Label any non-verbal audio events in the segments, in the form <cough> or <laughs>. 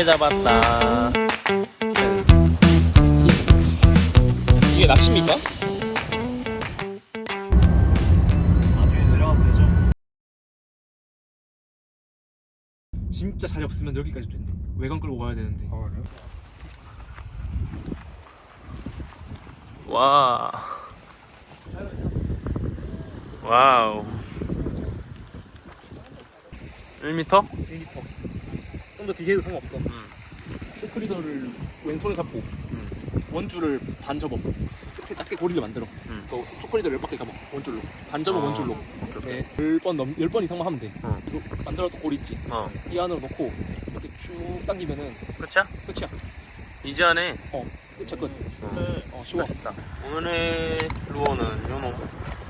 꽃게 잡았다. 이게 낚시입니까? 나중에 내려가면 되죠. 진짜 자리 없으면 여기까지 된대. 외관 끌고 와야 되는데. 와. 와우. 1m? 1m. 좀더 뒤에도 상관없어. 음. 슈크리더를 왼손에 잡고 원줄을 반 접어. 끝에 작게 고리를 만들어. 음. 또 초콜릿을 열 바퀴 감아 원줄로. 반 접어 아, 원줄로. 오케이, 오케이. 네, 10번 넘 10번 이상만 하면 돼. 어. 그리고 만들어도 고리 있지. 어. 이 안으로 넣고 이렇게 쭉 당기면은 끝이야? 끝이야. 이제 안에 어, 끝이야 끝. 어, 어, 쉬워. 쉽다, 쉽다. 오늘의 루어는 요놈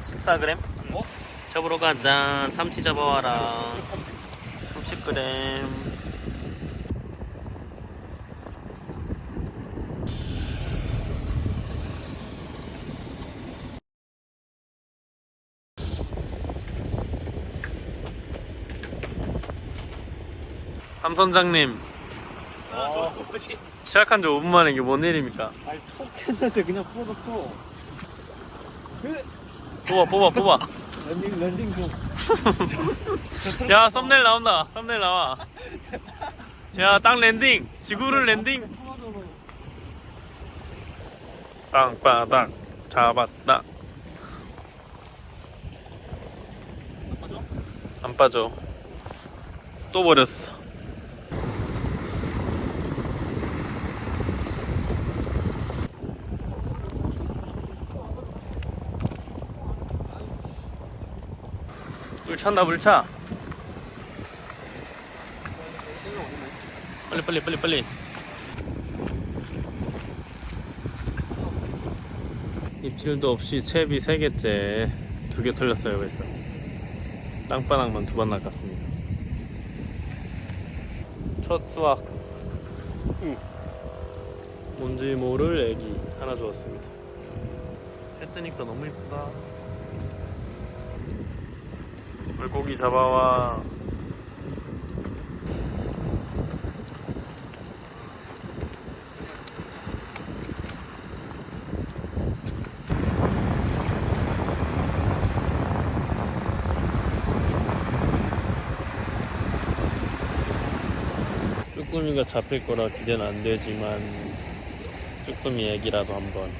14g? 어? 잡으러 가자. 참치 잡아와라. 30g. 함 선장님. 아, 뭐지? 시작한 지 5분 만에 이게 뭔 일입니까? 아니 포켓한테 그냥 풀어줬어. 뽑아 뽑아 뽑아. 랜딩 랜딩 좀. 야 썸네일 나온다. 썸네일 나와. 야 딱 랜딩. 지구를 랜딩. 땅바닥 잡았다. 안 빠져. 또 버렸어 물 찬다 물 차. 빨리 빨리 빨리 빨리. 입질도 없이 채비 3개째 두 개 털렸어요 벌써. 땅바닥만 두 번 낚았습니다. 첫 수확. 뭔지 모를 애기 하나 주었습니다. 해 뜨니까 너무 이쁘다. 물고기 잡아와. 쭈꾸미가 잡힐 거라 기대는 안 되지만 쭈꾸미 애기라도 한번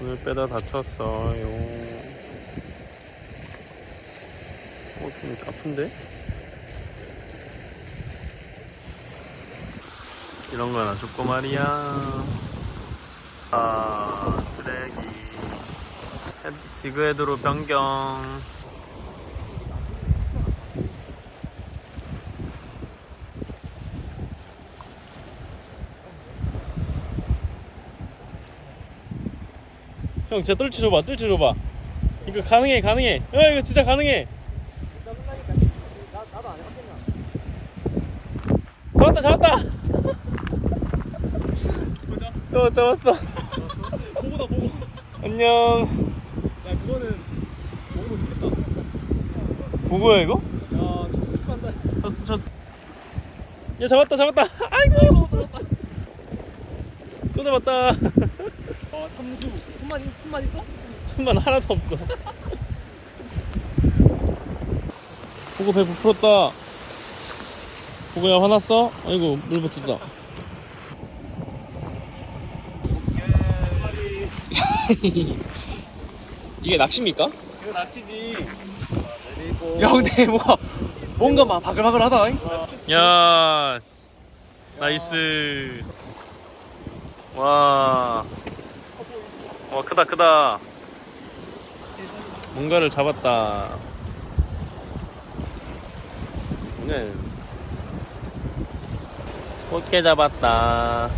오늘 빼다 다쳤어요. 어, 좀 아픈데? 이런 거나 죽고 말이야. 아, 쓰레기. 헤드- 지그헤드로 변경. 형 진짜 뜰치 줘봐 뜰치 줘봐. 이거 가능해 가능해. 야 이거 진짜 가능해. 잡았다 잡았다. 어 잡았어. 보고다 보고. 안녕. 야 그거는 먹으면 좋겠다. 보고야 이거? 야 쳤어 축하한다. 쳤어 쳤어 야 잡았다 잡았다. 아이고 또 잡았다 아 탐수. 손만 있- 손만 있어? 손만 하나도 없어 보고 배 부풀었다 보고야 화났어? 아이고 물 붙었다 <laughs> 이게 낚시입니까? 이거 낚시지. 야 근데 <laughs> 뭐가 뭔가 막 바글바글하다. 잉? 야 나이스 와, 와 크다 크다. 뭔가를 잡았다. 네. 꽃게 잡았다